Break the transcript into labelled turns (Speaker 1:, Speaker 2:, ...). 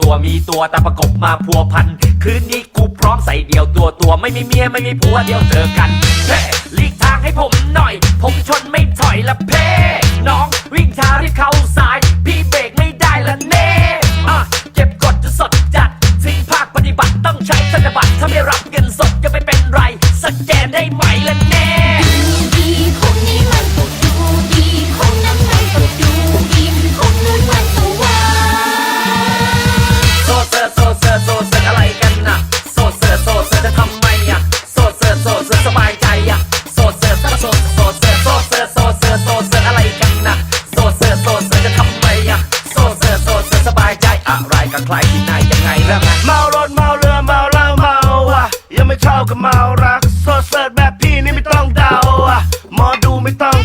Speaker 1: ตัวมีตัวแต่ประกบมาพัวพัน คืนนี้กูพร้อมใส่เดี่ยวตัวตัวไม่มีเมียไม่มีผัวเดียวเจอกันเฮ้หลีกทางให้ผมหน่อย ผมชนไม่ถอยละเพ่น้องวิ่งช้ารีบเข้าซ้าย พี่เบรกไม่ได้ละเน่อะเก็บกดจะสดจัดสิ่งภาคปฏิบัติต้องใช้ธนบัตรถ้าไม่รับเงินสดจะไม่เป็นไร สแกนได้ไหมละเน่ เซอร์โซเซอจะทำไปอะโซเซอโซเซอสบายใจอะไรกับใครที่ไหนยังไงแล้วไง
Speaker 2: เมารถเมาเรือเมาเหล้าเมาอะยังไม่เท่ากับเมารักโซเสิร์แบบพี่นี่ไม่ต้องเดาอะหมอดูไม่ต้อง